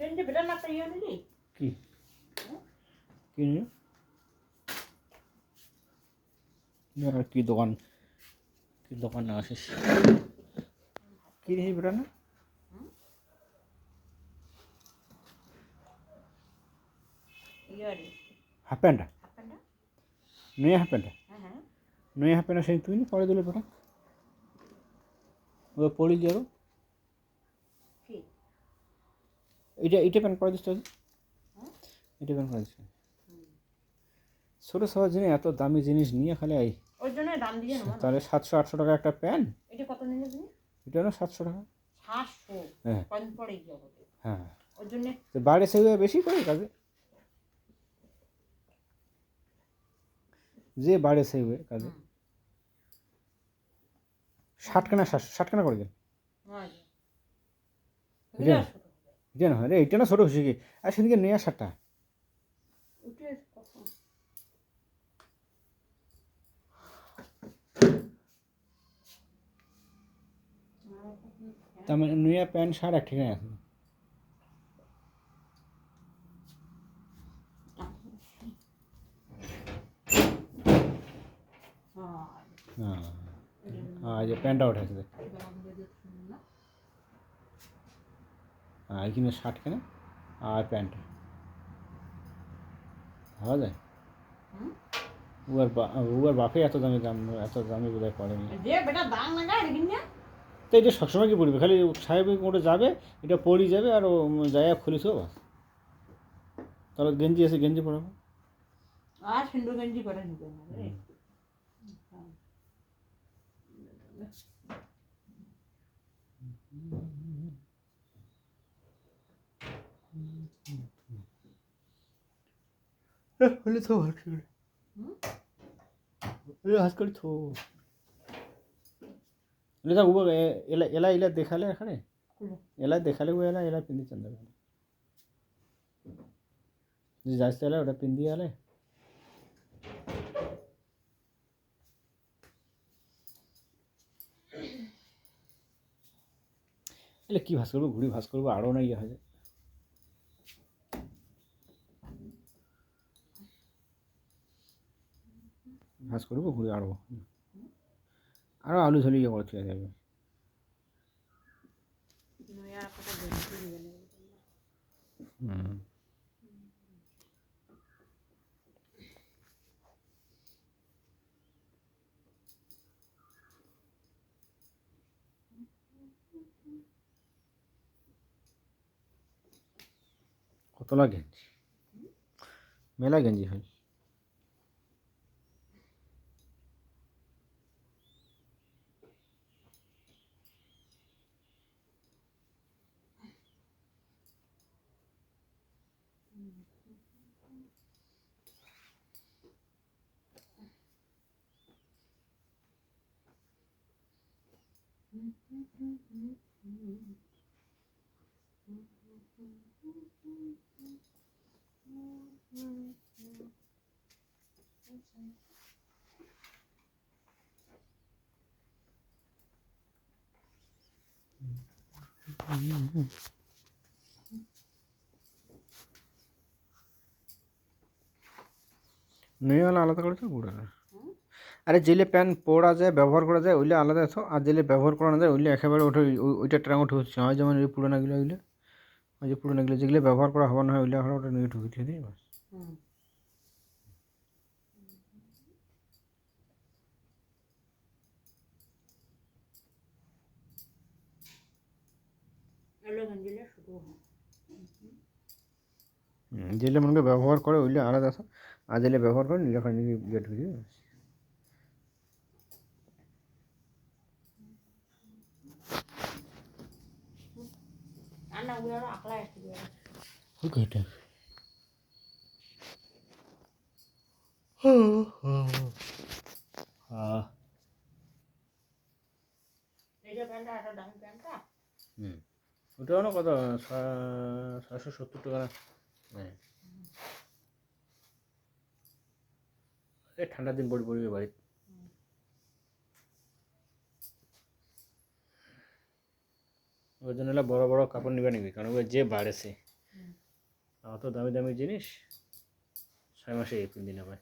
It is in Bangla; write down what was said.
বেটার না ইয়ে নিলি কি? কি? নিল আর কি দোকান? কি দোকানে আসিস? কি নিস বেটা না? ইয়ে আর হাফ প্যান্টটা নয়া হাফ প্যান্টটা নয়া হাফ প্যান্টটা সেই তুই পরে দিলে বেটা? ও পড়ি যে আরও কি এইটা এইটা প্যান্ট পরে দিস এটা প্যান্ট পরে দিস। ছোটো সহজ জিনিস এত দামি জিনিস নিয়ে খালি আই ওই জন্য দাম দিয়ে না। তাহলে সাতশো আটশো টাকা একটা প্যান্ট এটা কত নিলে তুমি? এটা না সাতশো টাকা। সাতশো? হ্যাঁ। যাব হ্যাঁ। ওর জন্য সে বেশি করে কাজে। যে বাইরে সে হুয়ে কাজে। হুম। ষাট কেনা সাতশো ষাট কেনা করে দেন। হয় এটা এটা না রে এটা না ছোটো খুশি কি? আর সেদিকে নেয়া ষাটটা উঠে কত তার মানে নয়া প্যান্ট শার্ট এক ঠিকানায় আছে। হ্যাঁ হ্যাঁ আর যে প্যান্টটা দেখ হ্যাঁ শার্ট কেনা আর প্যান্ট। ভাবা যায়? উয়ার বা- উয়ার বাপে এত দামি দাম এত দামি বোধহয় কিনে তো এটা সবসময় কি পড়বে? খালি সাহেবের মোটে যাবে এটা পড়ি যাবে আর ও জায়গা খুলিস বাস। তাহলে গেঞ্জি এসে গেঞ্জি পরাবো। আর সিন্ধু গেঞ্জি করে নিবে না রে হলে তো হাত করে হুম? হাত করে থো এলে তা উবা এলা এলা এলা দেখালে এখানে কুলো। এলা দেখালে ও এলা এলা পিন্ধি চন্দ্র যে যাইতে এলা ওটা পিন্ধি আলে এলে কি ভাস করব ঘুড়ি ভাস করব আরও না ইয়ে হয়ে যায় ভাস করব ঘুরে আরও আরও আলু ঝুলি ইয়ে করে চলে যাবে। হুম। কতলা গেঞ্জি? মেলা গেঞ্জি হয়। নেওয়ালা আলাদা করেছ পুরা আরে যেলে প্যান্ট পরা যায় ব্যবহার করা যায় ওইলে আলাদা আছো আর যেলে ব্যবহার করা না যায় ওইলে একেবারে ওঠে ওই- ওইটা ট্রাং উঠে হচ্ছে হয় যেমন ওই পুরোনাগুলো ওইলে। ওই যে পুরোনাগুলো যেগুলো ব্যবহার করা হবে না হয় ওইলে আমরা ওটা নিয়ে ঢুকে দিয়ে দিই বাস। হুম। এলো গেঞ্জিলে শুরু যেগুলো মনে ব্যবহার করে ওইলে আলাদা আছো আর যেগুলো ব্যবহার করে নিলে ওখানে গিয়ে ঢুকে দিই বাস আর না ওগুলো আকলা আসতে ওকে এটা হ্যাঁ এই যে প্যান্টটা একটা দামি প্যান্টটা হুম ওটা হলো কত ছয়শো সত্তর টাকা হ্যাঁ এই ঠান্ডার দিন পড়ে পড়বে বাড়ি ওই জন্য বড় বড় কাপড় নিবে নিবি কারণ ওই যে বাড়েছে। অত দামি দামি জিনিস ছয় মাসে এপ্রিল দিনে আবার